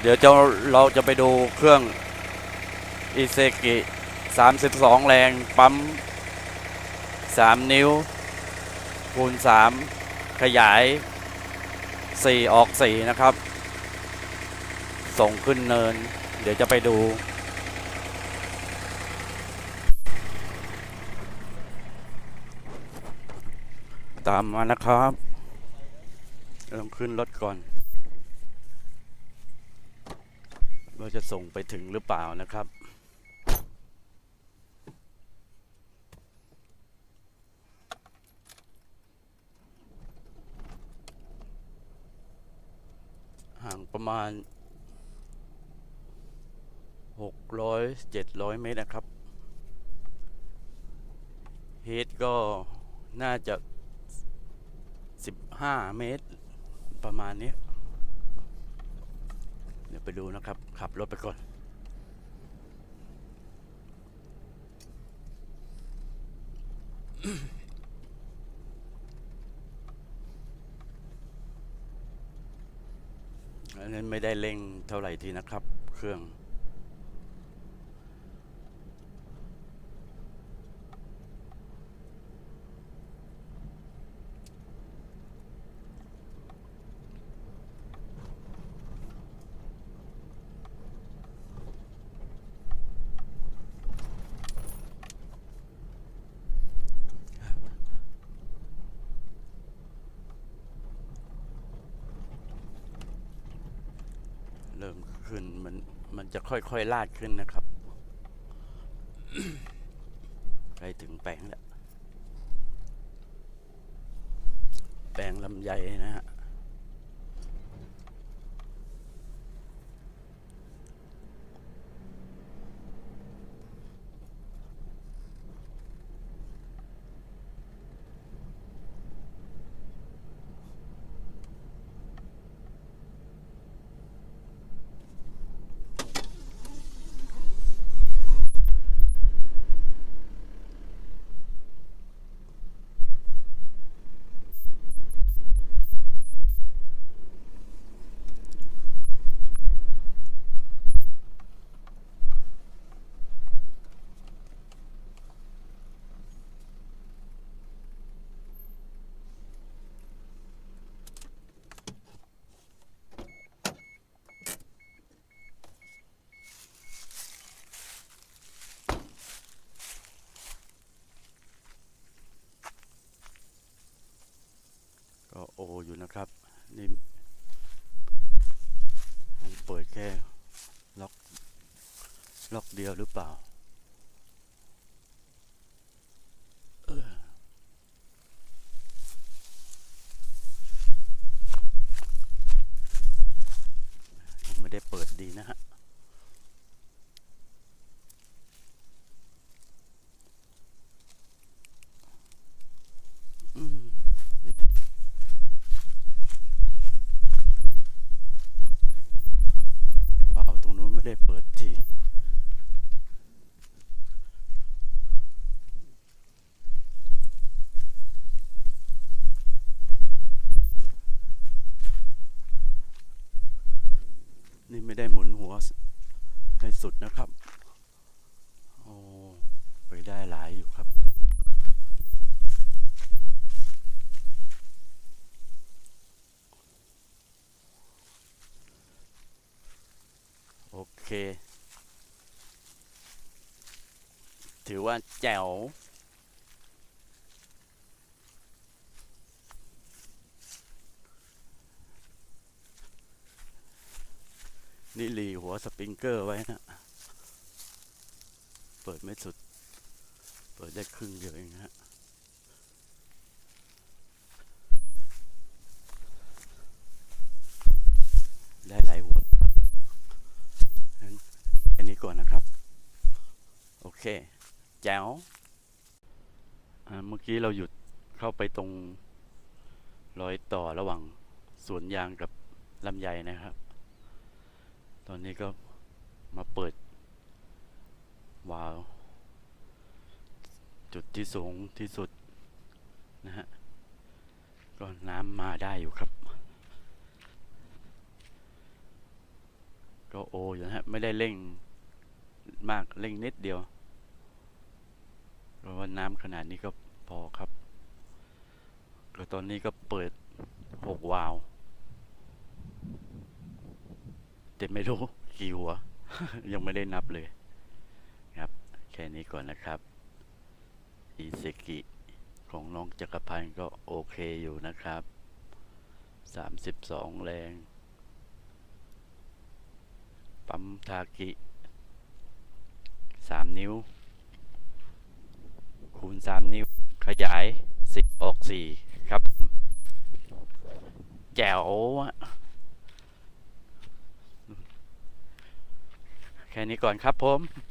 เดี๋ยวจะเราจะไปดูเครื่องอิเซกิ32 แรง ปั๊ม 3 นิ้ว คูณ 3 ขยาย 4 ออก 4 นะครับ ส่งขึ้นเนิน เดี๋ยวจะไปดู ตามมานะครับต้องขึ้นรถก่อน ว่าจะส่งไปถึงหรือเปล่านะครับ ห่างประมาณ 600 700 เมตรนะครับเฮดก็น่าจะ 15 เมตร ประมาณนี้ ไปดูนะครับ ขับรถไปก่อนอันนั้นไม่ได้เร่งเท่าไหร่ทีนะครับ เครื่อง มขึ้นมันมันจะค่อยๆลาดขึ้นนะครับใกล้ถึงแปลงแล้ว แปลงลำไยนะฮะ ก็โออยู่นะครับ นี่ต้องเปิดแค่ล็อก ล็อกเดียวหรือเปล่ายังไม่ได้เปิดดีนะฮะ อืม วาล์วตรงนู้นไม่ได้เปิดที นี่ ไม่ได้หมุนหัวให้สุดนะครับ โอ้ไปได้หลายอยู่ครับ โอเค ถือว่าแจ๋ว นี่หลีหัวสปริงเกอร์ไว้นะ เปิดไม่สุด เปิดได้ครึ่งเดียวเองฮะได้หลายหัวงั้นอันนี้ก่อนนะครับ โอเค แจ๋วเมื่อกี้เราหยุดเข้าไปตรงรอยต่อระหว่างสวนยางกับลำไยนะครับ ตอนนี้ก็มาเปิด วาล์วจุดที่สูงที่สุด นะฮะ ก็น้ำมาได้อยู่ครับ ก็โออยู่นะฮะ ไม่ได้เร่งมากเร่งนิดเดียวเพราะว่าน้ำขนาดนี้ก็พอครับก็ตอนนี้ก็เปิดหกวาล์ว แต่ไม่รู้กี่หัว ยังไม่ได้นับเลยครับ แค่นี้ก่อนนะครับอีเซกิของน้องจักรพันธ์ก็โอเคอยู่นะครับสามสิบสองแรง ปั๊มทากิสามนิ้ว คูณสามนิ้ว ขยายสิออกสี่ครับ แจ๋วอะแค่นี้ก่อนครับผม